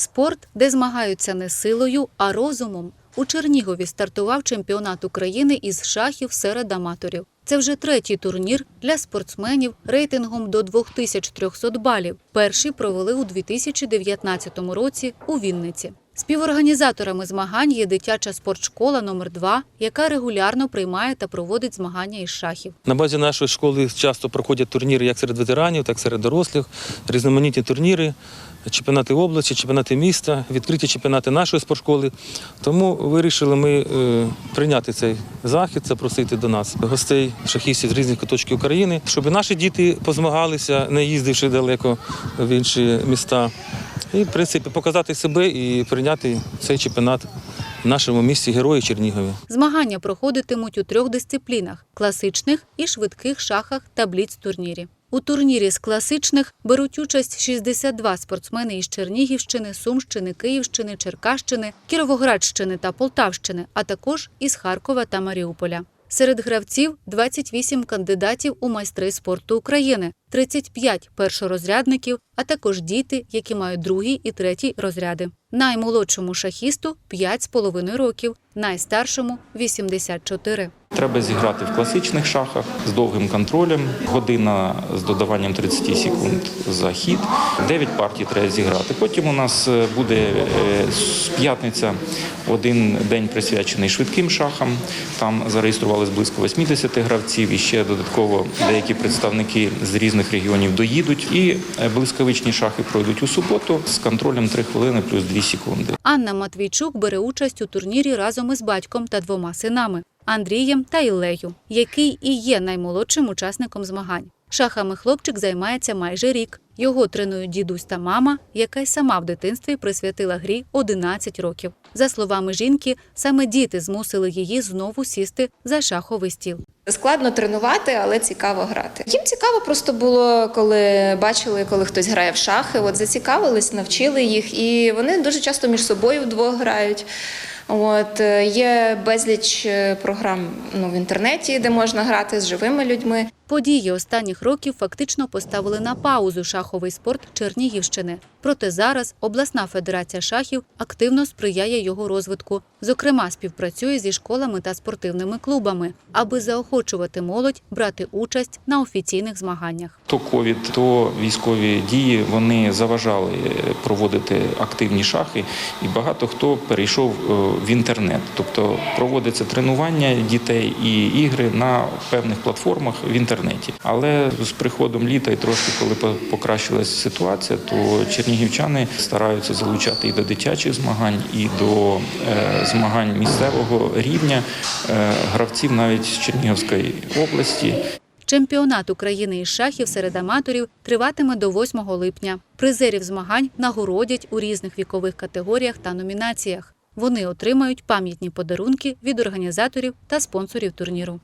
Спорт, де змагаються не силою, а розумом. У Чернігові стартував чемпіонат України із шахів серед аматорів. Це вже третій турнір для спортсменів рейтингом до 2300 балів. Перший провели у 2019 році у Вінниці. Співорганізаторами змагань є дитяча спортшкола номер 2 яка регулярно приймає та проводить змагання із шахів. На базі нашої школи часто проходять турніри як серед ветеранів, так і серед дорослих, різноманітні турніри, чемпіонати області, чемпіонати міста, відкриті чемпіонати нашої спортшколи. Тому вирішили ми е, прийняти цей захід, запросити до нас гостей шахістів з різних куточків України, щоб наші діти позмагалися, не їздивши далеко в інші міста. І, в принципі, показати себе і прийняти цей чемпіонат в нашому місті Герої Чернігові. Змагання проходитимуть у трьох дисциплінах: класичних і швидких шахах та бліц-турнірі. У турнірі з класичних беруть участь 62 спортсмени із Чернігівщини, Сумщини, Київщини, Черкащини, Кіровоградщини та Полтавщини, а також із Харкова та Маріуполя. Серед гравців 28 кандидатів у майстри спорту України, 35 першорозрядників, а також діти, які мають другий і третій розряди. Наймолодшому шахісту 5,5 років, найстаршому 84. Треба зіграти в класичних шахах з довгим контролем, година з додаванням 30 секунд за хід. 9 партій треба зіграти. Потім у нас е, буде е, п'ятниця один день присвячений швидким шахам. Там зареєструвалось близько 80 гравців і ще додатково деякі представники з різних регіонів доїдуть. І е, блискавичні шахи пройдуть у суботу з контролем 3 хвилини плюс 2 секунди. Анна Матвійчук бере участь у турнірі разом із батьком та двома синами Андрієм та Іллею, який і є наймолодшим учасником змагань. Шахами хлопчик займається майже рік. Його тренують дідусь та мама, яка й сама в дитинстві присвятила грі 11 років. За словами жінки, саме діти змусили її знову сісти за шаховий стіл. Складно тренувати, але цікаво грати. Їм цікаво просто було, коли бачили, коли хтось грає в шахи. От зацікавились, навчили їх, і вони дуже часто між собою вдвох грають. От е, є безліч е, програм ну, в інтернеті, де можна грати з живими людьми. Події останніх років фактично поставили на паузу шаховий спорт Чернігівщини. Проте зараз обласна федерація шахів активно сприяє його розвитку. Зокрема, співпрацює зі школами та спортивними клубами, аби заохочувати молодь брати участь на офіційних змаганнях. То ковід, то військові дії вони заважали проводити активні шахи, і багато хто перейшов е, в інтернет. Тобто проводиться тренування дітей і ігри на певних платформах в інтернеті. Але з приходом літа і трошки, коли по- покращилася ситуація, то чернігівчани стараються залучати і до дитячих змагань, і до е, змагань місцевого рівня е, гравців навіть з Чернігівської області. Чемпіонат України із шахів серед аматорів триватиме до 8 липня. Призерів змагань нагородять у різних вікових категоріях та номінаціях. Вони отримають пам'ятні подарунки від організаторів та спонсорів турніру.